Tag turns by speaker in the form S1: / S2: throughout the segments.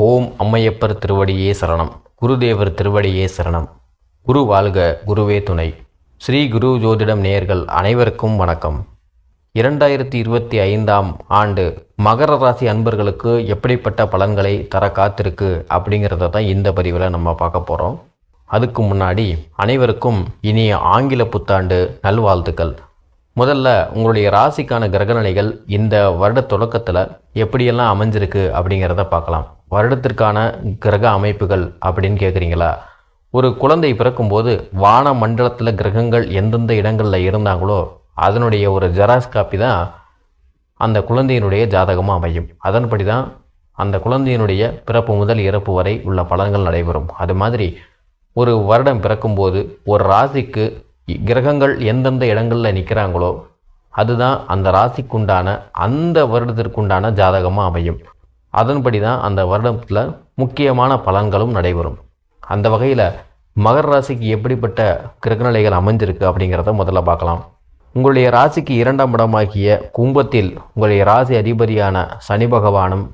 S1: ஓம் அம்மையப்பர் திருவடியே சரணம். குருதேவர் திருவடியே சரணம். குரு வாழ்க குருவே துணை. ஸ்ரீ குரு ஜோதிடம் நேயர்கள் அனைவருக்கும் வணக்கம். இரண்டாயிரத்தி இருபத்தி ஐந்தாம் ஆண்டு மகர ராசி அன்பர்களுக்கு எப்படிப்பட்ட பலன்களை தர காத்திருக்கு அப்படிங்கிறத தான் இந்த பதிவில் நம்ம பார்க்க போகிறோம் அதுக்கு முன்னாடி அனைவருக்கும் இனிய ஆங்கில புத்தாண்டு நல்வாழ்த்துக்கள். முதல்ல உங்களுடைய ராசிக்கான கிரகநிலைகள் இந்த வருட தொடக்கத்தில் எப்படியெல்லாம் அமைஞ்சிருக்கு அப்படிங்கிறத பார்க்கலாம். வருடத்திற்கான கிரக அமைப்புகள் அப்படின்னு கேட்குறீங்களா ஒரு குழந்தை பிறக்கும்போது வான மண்டலத்தில் கிரகங்கள் எந்தெந்த இடங்களில் இருந்தாங்களோ அதனுடைய ஒரு ஜெராக்ஸ் காப்பி தான் அந்த குழந்தையினுடைய ஜாதகமாக அமையும். அதன்படி தான் அந்த குழந்தையினுடைய பிறப்பு முதல் இறப்பு வரை உள்ள பலன்கள் நடைபெறும். அது மாதிரி ஒரு வருடம் பிறக்கும்போது ஒரு ராசிக்கு கிரகங்கள் எந்தெந்த இடங்களில் நிற்கிறாங்களோ அதுதான் அந்த ராசிக்குண்டான அந்த வருடத்திற்குண்டான ஜாதகமாக அமையும். அதன்படி தான் அந்த வருடத்தில் முக்கியமான பலன்களும் நடைபெறும். அந்த வகையில் மகர ராசிக்கு எப்படிப்பட்ட கிரகநிலைகள் அமைஞ்சிருக்கு அப்படிங்கிறத முதல்ல பார்க்கலாம். உங்களுடைய ராசிக்கு இரண்டாம் இடமாகிய கும்பத்தில் உங்களுடைய ராசி அதிபதியான சனி பகவானும்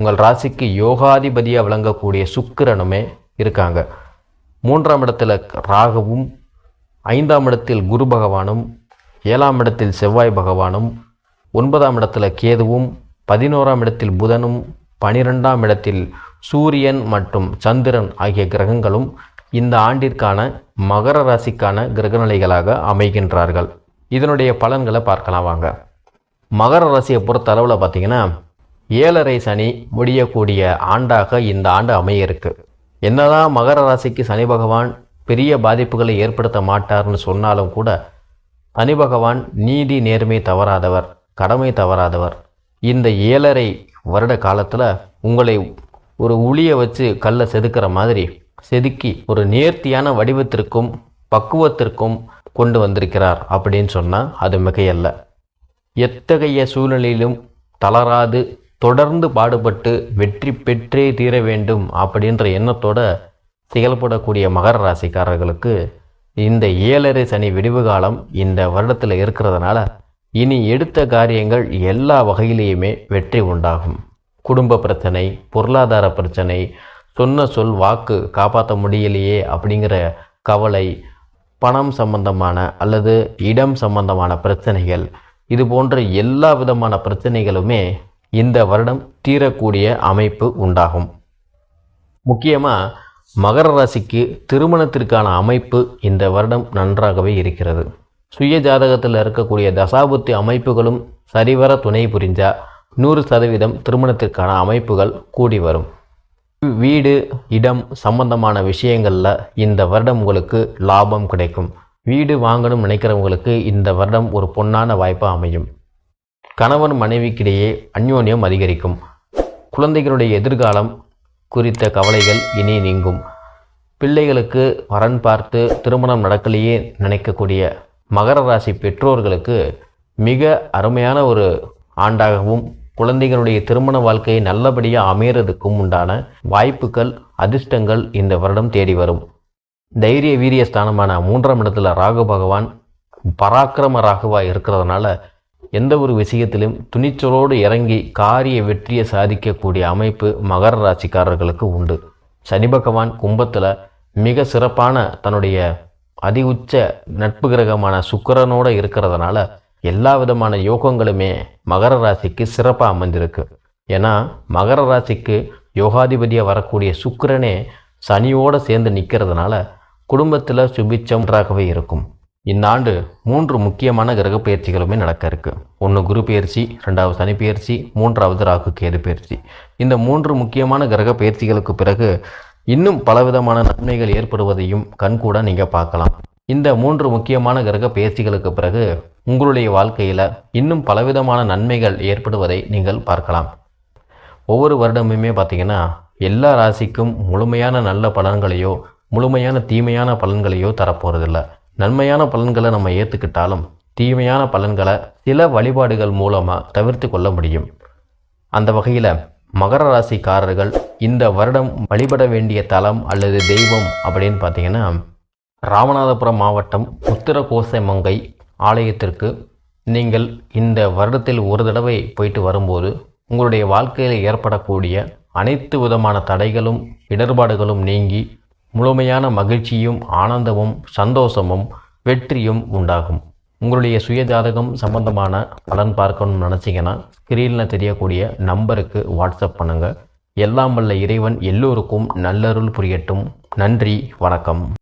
S1: உங்கள் ராசிக்கு யோகாதிபதியாக விளங்கக்கூடிய சுக்கிரனுமே இருக்காங்க. மூன்றாம் இடத்துல ராகவும் ஐந்தாம் இடத்தில் குரு பகவானும் ஏழாம் இடத்தில் செவ்வாய் பகவானும் ஒன்பதாம் இடத்தில் கேதுவும் பதினோராம் இடத்தில் புதனும் பனிரெண்டாம் இடத்தில் சூரியன் மற்றும் சந்திரன் ஆகிய கிரகங்களும் இந்த ஆண்டிற்கான மகர ராசிக்கான கிரகநிலைகளாக அமைகின்றார்கள். இதனுடைய பலன்களை பார்க்கலாம் வாங்க. மகர ராசியை பொறுத்த அளவில் பார்த்தீங்கன்னா ஏழரை சனி முடியக்கூடிய ஆண்டாக இந்த ஆண்டு அமைய இருக்கு என்னதான் மகர ராசிக்கு சனி பகவான் பெரிய பாதிப்புகளை ஏற்படுத்த மாட்டார்னு சொன்னாலும் கூட சனி பகவான் நீதி நேர்மை தவறாதவர் கடமை தவறாதவர். இந்த ஏழரை வருட காலத்தில் உங்களை ஒரு உளியை வச்சு கல்லை செதுக்கிற மாதிரி செதுக்கி ஒரு நேர்த்தியான வடிவத்திற்கும் பக்குவத்திற்கும் கொண்டு வந்திருக்கிறார் அப்படின்னு சொன்னால் அது மிகையல்ல. எத்தகைய சூழ்நிலையிலும் தளராது தொடர்ந்து பாடுபட்டு வெற்றி பெற்றே தீர வேண்டும் அப்படின்ற எண்ணத்தோட திகழ்படக்கூடிய மகர ராசிக்காரர்களுக்கு இந்த ஏழரை சனி விடிவு காலம் இந்த வருடத்தில் இருக்கிறதுனால இனி எடுத்த காரியங்கள் எல்லா வகையிலையுமே வெற்றி உண்டாகும். குடும்ப பிரச்சனை பொருளாதார பிரச்சனை சொன்ன சொல் வாக்கு காப்பாற்ற முடியலையே அப்படிங்கிற கவலை பணம் சம்பந்தமான அல்லது இடம் சம்பந்தமான பிரச்சனைகள் இது போன்ற எல்லா விதமான பிரச்சனைகளுமே இந்த வருடம் தீரக்கூடிய அமைப்பு உண்டாகும். முக்கியமாக மகர ராசிக்கு திருமணத்திற்கான அமைப்பு இந்த வருடம் நன்றாகவே இருக்கிறது. சுய ஜாதகத்தில் இருக்கக்கூடிய தசாபுத்தி அமைப்புகளும் சரிவர துணை புரிஞ்சா நூறு சதவீதம் திருமணத்திற்கான அமைப்புகள் கூடி வரும். வீடு இடம் சம்பந்தமான விஷயங்களில் இந்த வருடம் உங்களுக்கு லாபம் கிடைக்கும். வீடு வாங்கணும் நினைக்கிறவங்களுக்கு இந்த வருடம் ஒரு பொன்னான வாய்ப்பாக அமையும். கணவன் மனைவிக்கிடையே அந்யோன்யம் அதிகரிக்கும். குழந்தைகளுடைய எதிர்காலம் குறித்த கவலைகள் இனி நீங்கும். பிள்ளைகளுக்கு வரன் பார்த்து திருமணம் நடக்கலையே நினைக்கக்கூடிய மகர ராசி பெற்றோர்களுக்கு மிக அருமையான ஒரு ஆண்டாகவும் குழந்தைகளுடைய திருமண வாழ்க்கையை நல்லபடியாக அமையறதுக்கும் உண்டான வாய்ப்புகள் அதிர்ஷ்டங்கள் இந்த வருடம் தேடி வரும். தைரிய வீரிய ஸ்தானமான மூன்றாம் இடத்துல ராகு பகவான் பராக்கிரம ராகுவாக இருக்கிறதுனால எந்த ஒரு விஷயத்திலும் துணிச்சலோடு இறங்கி காரிய வெற்றியை சாதிக்கக்கூடிய அமைப்பு மகர ராசிக்காரர்களுக்கு உண்டு. சனி பகவான் கும்பத்தில் மிக சிறப்பான தன்னுடைய அதி உச்ச நட்பு கிரகமான சுக்கரனோடு இருக்கிறதுனால எல்லா விதமான யோகங்களுமே மகர ராசிக்கு சிறப்பாக அமைஞ்சிருக்கு. ஏன்னா மகர ராசிக்கு யோகாதிபதியாக வரக்கூடிய சுக்கரனே சனியோடு சேர்ந்து நிற்கிறதுனால குடும்பத்தில் சுபிச்சம்ன்றாகவே இருக்கும். இந்த ஆண்டு மூன்று முக்கியமான கிரக பயிற்சிகளுமே நடக்க இருக்குது ஒன்று குரு பயிற்சி ரெண்டாவது சனி பயிற்சி மூன்றாவது ராகு கேது பயிற்சி இந்த மூன்று முக்கியமான கிரக பயிற்சிகளுக்கு பிறகு இன்னும் பலவிதமான நன்மைகள் ஏற்படுவதையும் கண்கூட நீங்கள் பார்க்கலாம். இந்த மூன்று முக்கியமான கிரக பயிற்சிகளுக்கு பிறகு உங்களுடைய வாழ்க்கையில் இன்னும் பலவிதமான நன்மைகள் ஏற்படுவதை நீங்கள் பார்க்கலாம். ஒவ்வொரு வருடமுமே பார்த்தீங்கன்னா எல்லா ராசிக்கும் முழுமையான நல்ல பலன்களையோ முழுமையான தீமையான பலன்களையோ தரப்போகிறதில்ல நன்மையான பலன்களை நம்ம ஏற்றுக்கிட்டாலும் தீமையான பலன்களை சில வழிபாடுகள் மூலமாக தவிர்த்து கொள்ள முடியும். அந்த வகையில் மகர ராசிக்காரர்கள் இந்த வருடம் வழிபட வேண்டிய தலம் அல்லது தெய்வம் அப்படின்னு பார்த்தீங்கன்னா ராமநாதபுரம் மாவட்டம் உத்தரகோசை மங்கை ஆலயத்திற்கு நீங்கள் இந்த வருடத்தில் ஒரு தடவை போயிட்டு வரும்போது உங்களுடைய வாழ்க்கையில் ஏற்படக்கூடிய அனைத்து விதமான தடைகளும் இடர்பாடுகளும் நீங்கி முழுமையான மகிழ்ச்சியும் ஆனந்தமும் சந்தோஷமும் வெற்றியும் உண்டாகும். உங்களுடைய சுயஜாதகம் சம்பந்தமான பலன் பார்க்கணும்னு நினச்சிங்கன்னா ஸ்க்ரீனில் தெரியக்கூடிய நம்பருக்கு வாட்ஸ்அப் பண்ணுங்கள் எல்லாம் வல்ல இறைவன் எல்லோருக்கும் நல்லருள் புரியட்டும். நன்றி வணக்கம்.